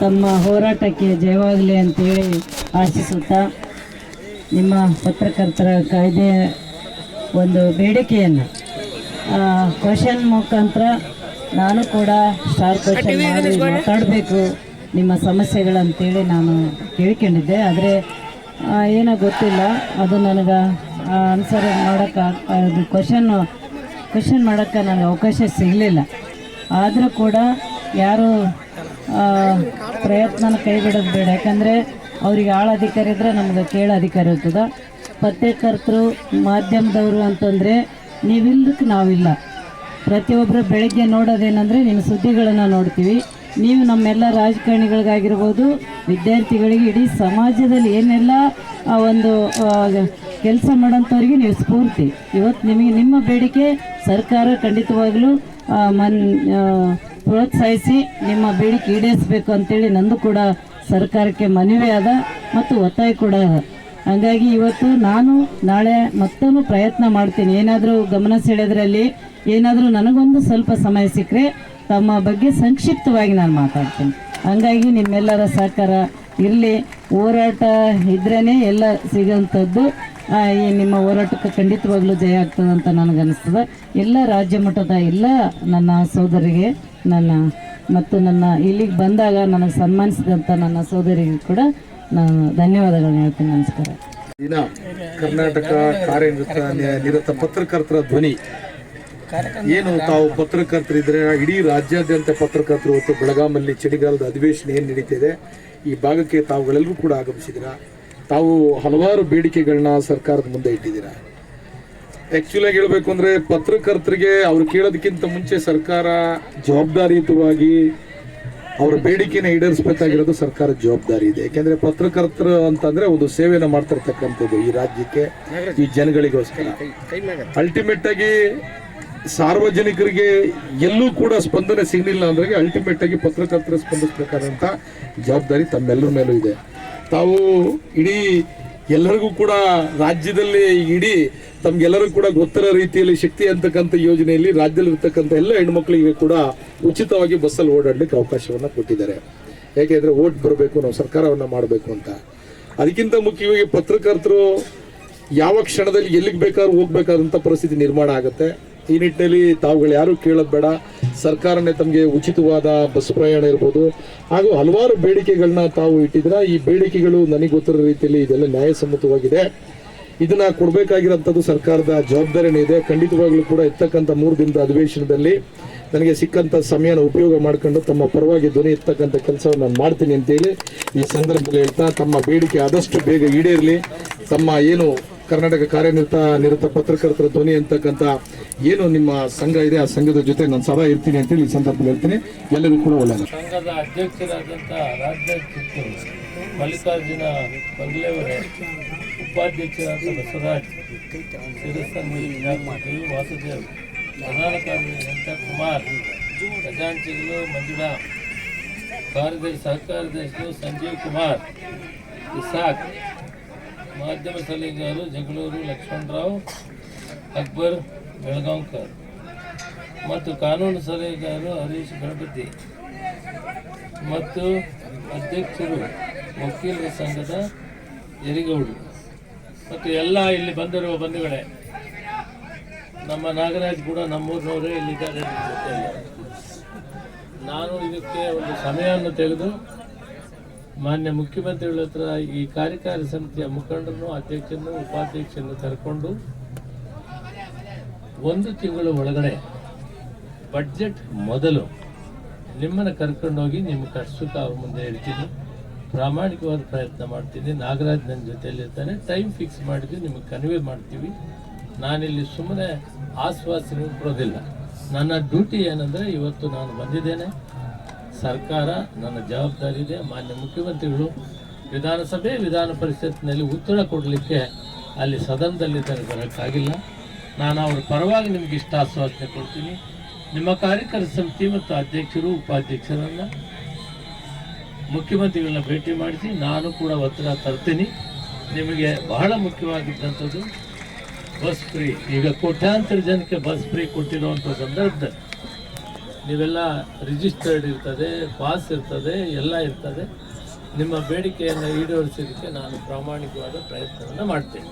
ತಮ್ಮ ಹೋರಾಟಕ್ಕೆ ಜಯವಾಗಲಿ ಅಂತೇಳಿ ಆಶಿಸುತ್ತಾ ನಿಮ್ಮ ಪತ್ರಕರ್ತರ ಕಾಯ್ದೆಯ ಒಂದು ಬೇಡಿಕೆಯನ್ನು. ಕ್ವಶನ್ ಮುಖಾಂತರ ನಾನು ಕೂಡ ಸ್ಟಾರ್ ಕ್ವಶನ್ ಮಾಡಿ. ಮಾತಾಡಬೇಕು ನಿಮ್ಮ ಸಮಸ್ಯೆಗಳಂತೇಳಿ ನಾನು ಕೇಳ್ಕೊಂಡಿದ್ದೆ. ಆದರೆ ಏನೋ ಗೊತ್ತಿಲ್ಲ. ಅದು ನನಗೆ ಆನ್ಸರ್ ಮಾಡೋಕ್ಕೆ ಅದು ಕ್ವಶನ್ ಕ್ವಶನ್ ಮಾಡೋಕ್ಕೆ ನನಗೆ ಅವಕಾಶ ಸಿಗಲಿಲ್ಲ. ಆದರೂ ಕೂಡ ಯಾರು ಪ್ರಯತ್ನನ ಕೈ ಬಿಡೋದು ಬೇಡ. ಯಾಕಂದರೆ ಅವ್ರಿಗೆ ಆಳ ಅಧಿಕಾರ ಇದ್ದರೆ ನಮ್ಗೆ ಕೇಳ ಅಧಿಕಾರ ಇರ್ತದೆ. ಪತ್ರಕರ್ತರು ಮಾಧ್ಯಮದವರು ಅಂತಂದರೆ ನೀವಿಲ್ಲದಕ್ಕೆ ನಾವಿಲ್ಲ. ಪ್ರತಿಯೊಬ್ಬರು ಬೆಳಗ್ಗೆ ನೋಡೋದೇನೆಂದರೆ ನಿಮ್ಮ ಸುದ್ದಿಗಳನ್ನು ನೋಡ್ತೀವಿ. ನೀವು ನಮ್ಮೆಲ್ಲ ರಾಜಕಾರಣಿಗಳಿಗಾಗಿರ್ಬೋದು, ವಿದ್ಯಾರ್ಥಿಗಳಿಗೆ ಇಡೀ ಸಮಾಜದಲ್ಲಿ ಏನೆಲ್ಲ, ಆ, ಒಂದು ಕೆಲಸ ಮಾಡೋಂಥವ್ರಿಗೆ ನೀವು ಸ್ಫೂರ್ತಿ. ಇವತ್ತು ನಿಮಗೆ ನಿಮ್ಮ ಬೇಡಿಕೆ ಸರ್ಕಾರ ಖಂಡಿತವಾಗಲೂ ಮನ್ ಪ್ರೋತ್ಸಾಹಿಸಿ, ನಿಮ್ಮ ಬೇಡಿಕೆ ಈಡೇರಿಸಬೇಕು ಅಂತೇಳಿ ನಂದು ಕೂಡ ಸರ್ಕಾರಕ್ಕೆ ಮನವಿ ಅದ ಮತ್ತು ಒತ್ತಾಯ ಕೂಡ ಅದ. ಹಾಗಾಗಿ ಇವತ್ತು ನಾನು ನಾಳೆ ಮತ್ತೂ ಪ್ರಯತ್ನ ಮಾಡ್ತೀನಿ. ಏನಾದರೂ ಗಮನ ಸೆಳೆದ್ರಲ್ಲಿ ಏನಾದರೂ ನನಗೊಂದು ಸ್ವಲ್ಪ ಸಮಯ ಸಿಕ್ಕರೆ ತಮ್ಮ ಬಗ್ಗೆ ಸಂಕ್ಷಿಪ್ತವಾಗಿ ನಾನು ಮಾತಾಡ್ತೀನಿ. ಹಂಗಾಗಿ ನಿಮ್ಮೆಲ್ಲರ ಸಹಕಾರ ಇರಲಿ. ಹೋರಾಟ ಇದ್ರೇ ಎಲ್ಲ ಸಿಗೋಂಥದ್ದು ಈ ನಿಮ್ಮ ಹೋರಾಟಕ್ಕೆ ಖಂಡಿತವಾಗ್ಲೂ ಜಯ ಆಗ್ತದೆ ಅಂತ ನನಗನ್ನಿಸ್ತದೆ. ಎಲ್ಲ ರಾಜ್ಯ ಮಟ್ಟದ ಎಲ್ಲ ನನ್ನ ಸೋದರಿಗೆ, ನನ್ನ ಮತ್ತು ನನ್ನ ಇಲ್ಲಿಗೆ ಬಂದಾಗ ನನಗೆ ಸನ್ಮಾನಿಸಿದಂಥ ನನ್ನ ಸೋದರಿಗೆ ಕೂಡ ನಾನು ಧನ್ಯವಾದಗಳನ್ನ ಹೇಳ್ತೀನಿ, ನಮಸ್ಕಾರ. ದಿನ ಕರ್ನಾಟಕ ಕಾರ್ಯನಿರತ ನಿರತ ಪತ್ರಕರ್ತರ ಧ್ವನಿ. ಏನು ತಾವು ಪತ್ರಕರ್ತರಿದ್ರೆ ಇಡೀ ರಾಜ್ಯಾದ್ಯಂತ ಪತ್ರಕರ್ತರು ಇವತ್ತು ಬೆಳಗಾಮಲ್ಲಿ ಚಳಿಗಾಲದ ಅಧಿವೇಶನ ಏನು ನಡೀತಿದೆ, ಈ ಭಾಗಕ್ಕೆ ತಾವುಗಳೆಲ್ಲರೂ ಕೂಡ ಆಗಮಿಸಿದ್ದೀರಾ? ತಾವು ಹಲವಾರು ಬೇಡಿಕೆಗಳನ್ನ ಸರ್ಕಾರದ ಮುಂದೆ ಇಟ್ಟಿದ್ದೀರಾ? ಆಕ್ಚುಲಿ ಆಗಿ ಹೇಳ್ಬೇಕು ಅಂದ್ರೆ ಪತ್ರಕರ್ತರಿಗೆ ಅವ್ರು ಕೇಳೋದಕ್ಕಿಂತ ಮುಂಚೆ ಸರ್ಕಾರ ಜವಾಬ್ದಾರಿಯುತವಾಗಿ ಅವರ ಬೇಡಿಕೆನ ಈಡೇರಿಸಬೇಕಾಗಿರೋದು ಸರ್ಕಾರ ಜವಾಬ್ದಾರಿ ಇದೆ. ಯಾಕೆಂದ್ರೆ ಪತ್ರಕರ್ತರು ಅಂತಂದ್ರೆ ಒಂದು ಸೇವೆನ ಮಾಡ್ತಿರ್ತಕ್ಕಂಥದ್ದು ಈ ರಾಜ್ಯಕ್ಕೆ, ಈ ಜನಗಳಿಗೋಸ್ಕರ. ಅಲ್ಟಿಮೇಟ್ ಆಗಿ ಸಾರ್ವಜನಿಕರಿಗೆ ಎಲ್ಲೂ ಕೂಡ ಸ್ಪಂದನೆ ಸಿಗಲಿಲ್ಲ ಅಂದ್ರೆ ಅಲ್ಟಿಮೇಟ್ ಆಗಿ ಪತ್ರಕರ್ತರು ಸ್ಪಂದಿಸಬೇಕಾದಂತ ಜವಾಬ್ದಾರಿ ತಮ್ಮೆಲ್ಲರ ಮೇಲೂ ಇದೆ. ತಾವು ಇಡೀ ಎಲ್ಲರಿಗೂ ಕೂಡ ರಾಜ್ಯದಲ್ಲಿ ಇಡೀ ತಮ್ಗೆಲ್ಲರೂ ಕೂಡ ಗೊತ್ತಿರೋ ರೀತಿಯಲ್ಲಿ ಶಕ್ತಿ ಅಂತಕ್ಕಂಥ ಯೋಜನೆಯಲ್ಲಿ ರಾಜ್ಯದಲ್ಲಿ ಇರ್ತಕ್ಕಂಥ ಎಲ್ಲ ಹೆಣ್ಮಕ್ಳಿಗೆ ಕೂಡ ಉಚಿತವಾಗಿ ಬಸ್ಸಲ್ಲಿ ಓಡಾಡಲಿಕ್ಕೆ ಅವಕಾಶವನ್ನು ಕೊಟ್ಟಿದ್ದಾರೆ. ಯಾಕೆಂದ್ರೆ ಓಟ್ ಬರಬೇಕು, ನಾವು ಸರ್ಕಾರವನ್ನು ಮಾಡಬೇಕು ಅಂತ. ಅದಕ್ಕಿಂತ ಮುಖ್ಯವಾಗಿ ಪತ್ರಕರ್ತರು ಯಾವ ಕ್ಷಣದಲ್ಲಿ ಎಲ್ಲಿಗೆ ಬೇಕಾದ್ರೂ ಹೋಗ್ಬೇಕಾದಂಥ ಪರಿಸ್ಥಿತಿ ನಿರ್ಮಾಣ ಆಗುತ್ತೆ. ಈ ನಿಟ್ಟಿನಲ್ಲಿ ತಾವುಗಳು ಯಾರೂ ಕೇಳೋದು ಬೇಡ. ಸರ್ಕಾರನೇ ತಮಗೆ ಉಚಿತವಾದ ಬಸ್ ಪ್ರಯಾಣ ಇರ್ಬೋದು. ಹಾಗೂ ಹಲವಾರು ಬೇಡಿಕೆಗಳನ್ನ ತಾವು ಇಟ್ಟಿದ್ರ ಈ ಬೇಡಿಕೆಗಳು ನನಗೆ ಗೊತ್ತಿರೋ ರೀತಿಯಲ್ಲಿ ಇದೆಲ್ಲ ನ್ಯಾಯಸಮ್ಮತವಾಗಿದೆ. ಇದನ್ನ ಕೊಡಬೇಕಾಗಿರೋಂಥದ್ದು ಸರ್ಕಾರದ ಜವಾಬ್ದಾರಿನೇ ಇದೆ. ಖಂಡಿತವಾಗ್ಲೂ ಕೂಡ ಇರ್ತಕ್ಕಂಥ ಮೂರು ದಿನದ ಅಧಿವೇಶನದಲ್ಲಿ ನನಗೆ ಸಿಕ್ಕಂತ ಸಮಯನ ಉಪಯೋಗ ಮಾಡ್ಕೊಂಡು ತಮ್ಮ ಪರವಾಗಿ ಧ್ವನಿ ಇರ್ತಕ್ಕಂಥ ಕೆಲಸವನ್ನು ನಾನು ಮಾಡ್ತೀನಿ ಅಂತೇಳಿ ಈ ಸಂದರ್ಭದಲ್ಲಿ ಹೇಳ್ತಾ, ತಮ್ಮ ಬೇಡಿಕೆ ಆದಷ್ಟು ಬೇಗ ಈಡೇರಲಿ. ತಮ್ಮ ಏನು ಕರ್ನಾಟಕ ಕಾರ್ಯನಿರತ ನಿರತ ಪತ್ರಕರ್ತರ ಧ್ವನಿ ಅಂತಕ್ಕಂಥ ಏನು ನಿಮ್ಮ ಸಂಘ ಇದೆ, ಆ ಸಂಘದ ಜೊತೆ ನಾನು ಸದಾ ಇರ್ತೀನಿ ಅಂತೇಳಿ ಈ ಸಂದರ್ಭದಲ್ಲಿ ಹೇಳ್ತೀನಿ. ಎಲ್ಲರಿಗೂ ಕೂಡ ಒಳ್ಳೆಯದು. ಸಂಘದ ಅಧ್ಯಕ್ಷರಾದಂಥ ರಾಜ್ಯಾಧ್ಯಕ್ಷರು ಮಲ್ಲಿಕಾರ್ಜುನ ಬಂಗ್ಲೆಯವರೇ, ಉಪಾಧ್ಯಕ್ಷರಾದ ಬಸವರಾಜ್ ಜಾಗೃತಿ ವಾಸುದೇವ್ ಪ್ರಧಾನ ಕುಮಾರ್, ಖಜಾಂಚಿಗಳು ಮಂಜುಳಾ, ಕಾರ್ಯದರ್ಶಿ ಸಹ ಕಾರ್ಯದರ್ಶಿಗಳು ಸಂಜೀವ್ ಕುಮಾರ್, ಇಸಾಕ್ ಮಾಧ್ಯಮ ಸಲಹೆಗಾರರು ಜಗಳೂರು ಲಕ್ಷ್ಮಣರಾವ್, ಅಕ್ಬರ್, ಬೆಳಗಾಂವ್ಕರ್ ಮತ್ತು ಕಾನೂನು ಸಲಹೆಗಾರರು ಹರೀಶ್ ಗಣಪತಿ ಮತ್ತು ಅಧ್ಯಕ್ಷರು ವಕೀಲರ ಸಂಘದ ಯರಿಗೌಡರು ಮತ್ತು ಎಲ್ಲ ಇಲ್ಲಿ ಬಂದಿರುವ ಬಂಧುಗಳೇ, ನಮ್ಮ ನಾಗರಾಜ್ ಕೂಡ ನಮ್ಮೂರಿನವರೇ ಇಲ್ಲಿದ್ದಾರೆ. ನಾನು ಇದಕ್ಕೆ ಒಂದು ಸಮಯವನ್ನು ತೆಗೆದು ಮಾನ್ಯ ಮುಖ್ಯಮಂತ್ರಿಗಳ ಹತ್ರ ಈ ಕಾರ್ಯಕಾರಿ ಸಮಿತಿಯ ಮುಖಂಡರನ್ನು, ಅಧ್ಯಕ್ಷರನ್ನು, ಉಪಾಧ್ಯಕ್ಷರನ್ನು ಕರ್ಕೊಂಡು ಒಂದು ತಿಂಗಳ ಒಳಗಡೆ ಬಡ್ಜೆಟ್ ಮೊದಲು ನಿಮ್ಮನ್ನು ಕರ್ಕೊಂಡೋಗಿ ನಿಮ್ಮ ಖರ್ಚು ಅವ್ರ ಮುಂದೆ ಇಡ್ತೀನಿ ಪ್ರಾಮಾಣಿಕವಾದ ಪ್ರಯತ್ನ ಮಾಡ್ತೀನಿ. ನಾಗರಾಜ್ ನನ್ನ ಜೊತೆಯಲ್ಲಿರ್ತಾನೆ ಟೈಮ್ ಫಿಕ್ಸ್ ಮಾಡಿದ್ವಿ ನಿಮಗೆ ಕನ್ವೆ ಮಾಡ್ತೀವಿ. ನಾನಿಲ್ಲಿ ಸುಮ್ಮನೆ ಆಶ್ವಾಸನೆ ಕೊಡೋದಿಲ್ಲ. ನನ್ನ ಡ್ಯೂಟಿ ಏನಂದರೆ ಇವತ್ತು ನಾನು ಬಂದಿದ್ದೇನೆ. ಸರ್ಕಾರ ನನ್ನ ಜವಾಬ್ದಾರಿ ಇದೆ, ಮಾನ್ಯ ಮುಖ್ಯಮಂತ್ರಿಗಳು, ವಿಧಾನಸಭೆ, ವಿಧಾನ ಪರಿಷತ್ನಲ್ಲಿ ಉತ್ತರ ಕೊಡಲಿಕ್ಕೆ ಅಲ್ಲಿ ಸದನದಲ್ಲಿ ತನಗೆ ಬರೋಕ್ಕಾಗಿಲ್ಲ. ನಾನು ಅವ್ರ ಪರವಾಗಿ ನಿಮ್ಗೆ ಇಷ್ಟ ಆಶ್ವಾಸನೆ ಕೊಡ್ತೀನಿ. ನಿಮ್ಮ ಕಾರ್ಯಕರ್ತ ಸಮಿತಿ ಮತ್ತು ಅಧ್ಯಕ್ಷರು, ಉಪಾಧ್ಯಕ್ಷರನ್ನು ಮುಖ್ಯಮಂತ್ರಿಗಳನ್ನ ಭೇಟಿ ಮಾಡಿಸಿ ನಾನು ಕೂಡ ಒತ್ತಡ ತರ್ತೀನಿ. ನಿಮಗೆ ಬಹಳ ಮುಖ್ಯವಾಗಿದ್ದಂಥದ್ದು, ಬಸ್ ಫ್ರೀ. ಈಗ ಕೋಟ್ಯಾಂತರ ಜನಕ್ಕೆ ಬಸ್ ಫ್ರೀ ಕೊಟ್ಟಿರುವಂಥ ಸಂದರ್ಭದಲ್ಲಿ ನೀವೆಲ್ಲ ರಿಜಿಸ್ಟರ್ಡ್ ಇರ್ತದೆ ಪಾಸ್ ಇರ್ತದೆ ಎಲ್ಲ ಇರ್ತದೆ. ನಿಮ್ಮ ಬೇಡಿಕೆಯನ್ನು ಈಡೇರಿಸೋದಕ್ಕೆ ನಾನು ಪ್ರಾಮಾಣಿಕವಾದ ಪ್ರಯತ್ನವನ್ನು ಮಾಡ್ತೇನೆ.